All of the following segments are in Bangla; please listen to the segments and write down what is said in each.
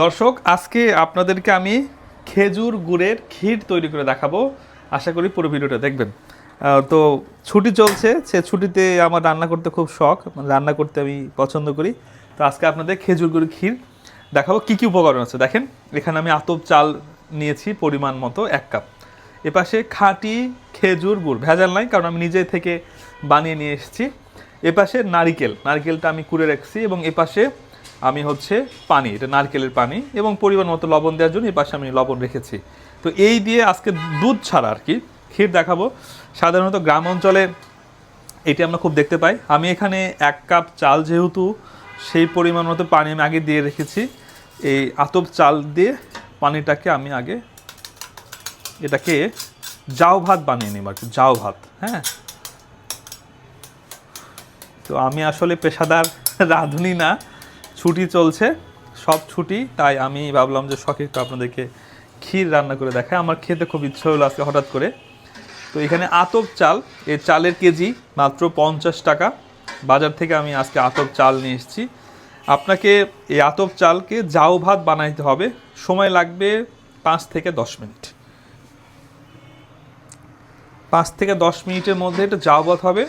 দর্শক, আজকে আপনাদেরকে আমি খেজুর গুড়ের ক্ষীর তৈরি করে দেখাবো। আশা করি পুরো ভিডিওটা দেখবেন। তো ছুটি চলছে, সে ছুটিতে আমার রান্না করতে খুব শখ। রান্না করতে আমি পছন্দ করি। তো আজকে আপনাদের খেজুর গুড়ের ক্ষীর দেখাবো। কী কী উপকরণ আছে? দেখেন, এখানে আমি আতপ চাল নিয়েছি পরিমাণ মতো, এক কাপ। এপাশে খাঁটি খেজুর গুড়, ভেজাল নাই, কারণ আমি নিজে থেকে বানিয়ে নিয়ে এসেছি। এপাশে নারিকেল, নারকেলটা আমি কুড়ে রাখছি এবং এপাশে আমি হচ্ছে পানি, এটা নারকেলের পানি এবং পরিমাণ মতো লবণ দেওয়ার জন্য এই পাশে আমি লবণ রেখেছি। তো এই দিয়ে আজকে দুধ ছাড়া আর কি ক্ষীর দেখাবো। সাধারণত গ্রাম অঞ্চলে এটি আমরা খুব দেখতে পাই। আমি এখানে এক কাপ চাল যেহেতু, সেই পরিমাণ মতো পানি আমি আগে দিয়ে রেখেছি। এই আতপ চাল দিয়ে পানিটাকে আমি আগে এটাকে জাউ ভাত বানিয়ে নিব আর কি জাউ ভাত হ্যাঁ? তো আমি আসলে পেশাদার রাঁধুনি না ছুটি চলছে, সব ছুটি, তাই আমি ভাবলাম যে শখে একটু আপনাদেরকে ক্ষীর রান্না করে দেখায় আমার খেতে খুব ইচ্ছে হলো আজকে হঠাৎ করে। তো এখানে আতপ চাল এই চালের কেজি মাত্র পঞ্চাশ টাকা। বাজার থেকে আমি আজকে আতপ চাল নিয়ে এসেছি। আপনাকে এই আতপ চালকে জাউ ভাত বানাইতে হবে। সময় লাগবে পাঁচ থেকে দশ মিনিট। পাঁচ থেকে দশ মিনিটের মধ্যে এটা জাউ ভাত হবে।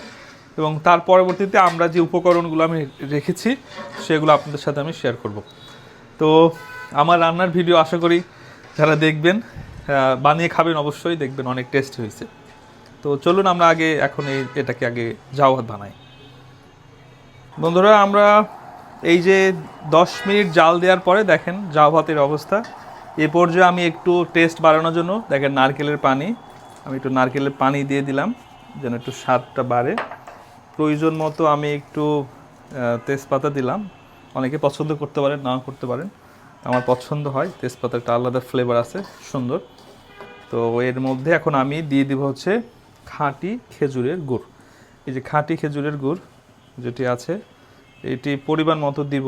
এবং তার পরবর্তীতে আমরা যে উপকরণগুলো আমি রেখেছি, সেগুলো আপনাদের সাথে আমি শেয়ার করব। তো আমার রান্নার ভিডিও আশা করি যারা দেখবেন বানিয়ে খাবেন অবশ্যই দেখবেন অনেক টেস্ট হয়েছে। তো চলুন আমরা আগে এখন এই, এটাকে আগে জাউ ভাত বানাই। বন্ধুরা, আমরা এই যে দশ মিনিট জাল দেওয়ার পরে দেখেন জাউ ভাতের অবস্থা। এ পর্যায়ে আমি একটু টেস্ট বাড়ানোর জন্য, দেখেন নারকেলের পানি, আমি একটু নারকেলের পানি দিয়ে দিলাম, যেন একটু স্বাদটা বাড়ে। প্রয়োজন মতো আমি একটু তেজপাতা দিলাম। অনেকে পছন্দ করতে পারেন, নাও করতে পারেন। আমার পছন্দ হয় তেজপাতা একটা আলাদা ফ্লেভার আছে, সুন্দর। তো এর মধ্যে এখন আমি দিয়ে দিব হচ্ছে খাঁটি খেজুরের গুড়। এই যে খাঁটি খেজুরের গুড় যেটি আছে, এটি পরিমাণ মতো দিব।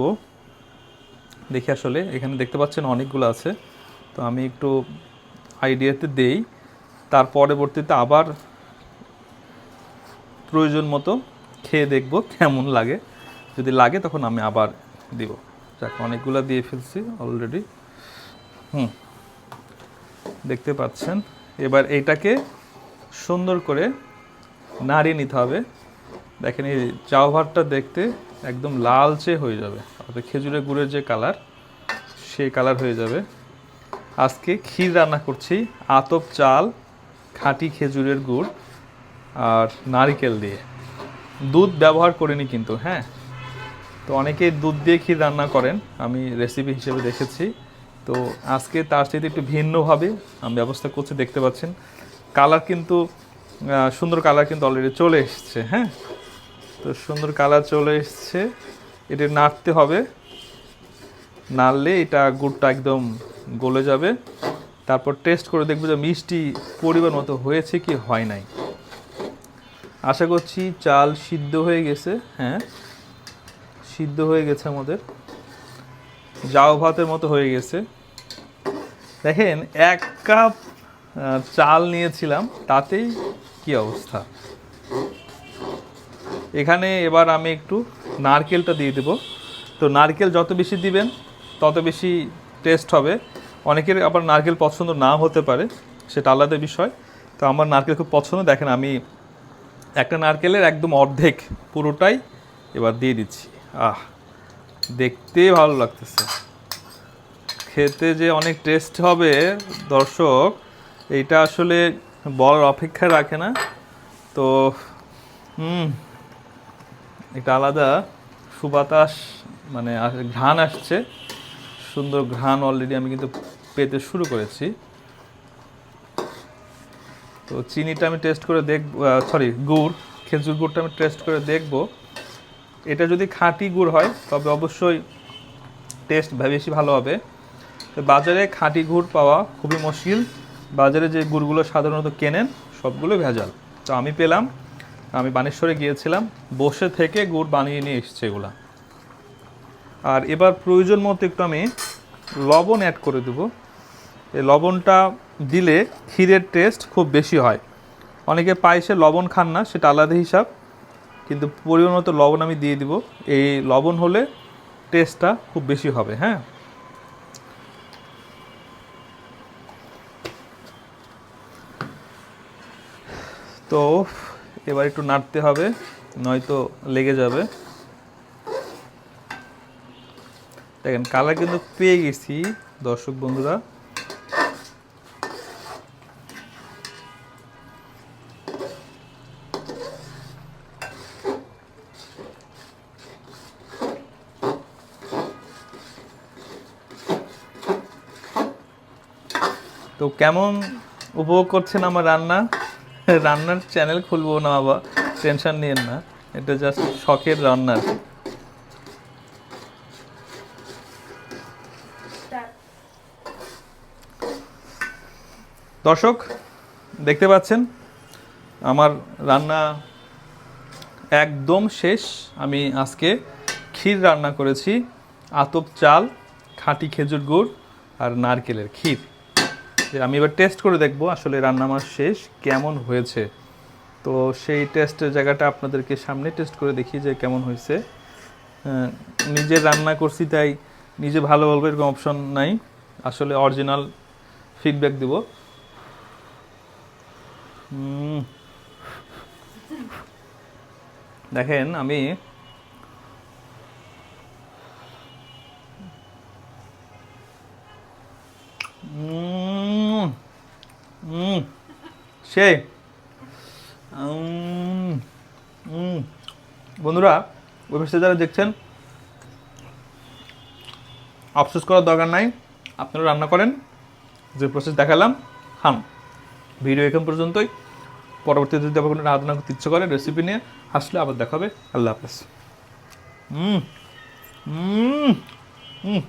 দেখি আসলে, এখানে দেখতে পাচ্ছেন অনেকগুলো আছে। তো আমি একটু আইডিয়াতে দেই। তার পরবর্তীতে আবার প্রয়োজন মতো খেয়ে দেখব কেমন লাগে। যদি লাগে তখন আমি আবার দিব। যাক, অনেকগুলো দিয়ে ফেলছি অলরেডি হুম, দেখতে পাচ্ছেন। এবার এইটাকে সুন্দর করে নাড়িয়ে নিতে হবে। দেখেন এই চাউ ভাতটা দেখতে একদম লালচে হয়ে যাবে। অর্থাৎ খেজুরের গুড়ের যে কালার, সেই কালার হয়ে যাবে। আজকে ক্ষীর রান্না করছি আতপ চাল, খাঁটি খেজুরের গুড় আর নারিকেল দিয়ে। দুধ ব্যবহার করিনি কিন্তু হ্যাঁ? তো অনেকেই দুধ দিয়ে ক্ষীর রান্না করেন, আমি রেসিপি হিসেবে দেখেছি। তো আজকে তার সাথে একটু ভিন্নভাবে আমি ব্যবস্থা করছি, দেখতে পাচ্ছেন। কালার কিন্তু সুন্দর কালার কিন্তু অলরেডি চলে এসছে হ্যাঁ? তো সুন্দর কালার চলে এসছে, এটা নাড়তে হবে। নাড়লে এটা গুড়টা একদম গলে যাবে। তারপর টেস্ট করে দেখব যে মিষ্টি পরিমাণ মতো হয়েছে কি হয় নাই। আশা করছি চাল সিদ্ধ হয়ে গেছে হ্যাঁ। সিদ্ধ হয়ে গেছে আমাদের। জাউ ভাতের মতো হয়ে গেছে। দেখেন, এক কাপ চাল নিয়েছিলাম, তাতেই কি অবস্থা? এখানে এবার আমি একটু নারকেলটা দিয়ে দেব। তো নারকেল যত বেশি দিবেন, তত বেশি টেস্ট হবে। অনেকের আবার নারকেল পছন্দ না হতে পারে, সেটা আলাদা বিষয়। তো আমার নারকেল খুব পছন্দ, দেখেন আমি একটা নারকেলের একদম অর্ধেক পুরোটাই এবার দিয়ে দিচ্ছি। আহ, দেখতে ভালো লাগতেছে। খেতে যে অনেক টেস্ট হবে, দর্শক, এইটা আসলে বলার অপেক্ষা রাখে না। তো, হুম একটা আলাদা সুবাতাস মানে ঘ্রাণ আসছে। সুন্দর ঘ্রাণ অলরেডি আমি কিন্তু পেতে শুরু করেছি। তো চিনিটা আমি টেস্ট করে দেখব সরি গুড়, খেজুর গুড়টা আমি টেস্ট করে দেখব। এটা যদি খাঁটি গুড় হয়, তবে অবশ্যই টেস্ট বেশি ভালো হবে। তো বাজারে খাঁটি গুড় পাওয়া খুবই মুশকিল। বাজারে যে গুড়গুলো সাধারণত কেনেন, সবগুলো ভেজাল। তো আমি পেলাম, আমি বানেশ্বরে গিয়েছিলাম, বসে থেকে গুড় বানিয়ে নিয়ে এসছে এগুলা। আর এবার প্রয়োজন মতো একটু আমি লবণ অ্যাড করে দেবো। এই লবণটা দিলে ক্ষীরের টেস্ট খুব বেশি হয়। অনেকে পায়েসে লবণ খান না, সেটা আলাদা হিসাব। কিন্তু পরিমাণ মতো লবণ আমি দিয়ে দিব। এই লবণ হলে টেস্টটা খুব বেশি হবে হ্যাঁ? তো এবার একটু নাড়তে হবে, নয়তো লেগে যাবে। দেখেন কালার কিন্তু পেয়ে গেছি, দর্শক বন্ধুরা। তো কেমন উপভোগ করছেন আমার রান্না? রান্নার চ্যানেল খুলবো না বাবা টেনশন নিয়েন না। এটা জাস্ট শখের রান্না আর কি। দর্শক, দেখতে পাচ্ছেন? আমার রান্না একদম শেষ। আমি আজকে ক্ষীর রান্না করেছি, আতপ চাল, খাঁটি খেজুর গুড় আর নারকেলের ক্ষীর। আমি এবার টেস্ট করে দেখব আসলে রান্না আমার শেষ কেমন হয়েছে। তো সেই টেস্টের জায়গাটা আপনাদেরকে সামনে টেস্ট করে দেখি যে কেমন হয়েছে। নিজে রান্না করছি তাই নিজে ভালো বলব এরকম অপশন নাই। আসলে অরিজিনাল ফিডব্যাক দিব। উম। দেখেন, আমি উম। বন্ধুরা, অফিসে যারা দেখছেন, আফসোস করার দরকার নাই, আপনারা রান্না করেন, যে প্রসেস দেখালাম, খান ভিডিও এখন পর্যন্তই পরবর্তীতে যদি আবার কোনো রান্না করতে ইচ্ছে করে রেসিপি নিয়ে আসলে আবার দেখাবে। আল্লাহ হাফেজ। হুম। হুম। হুম।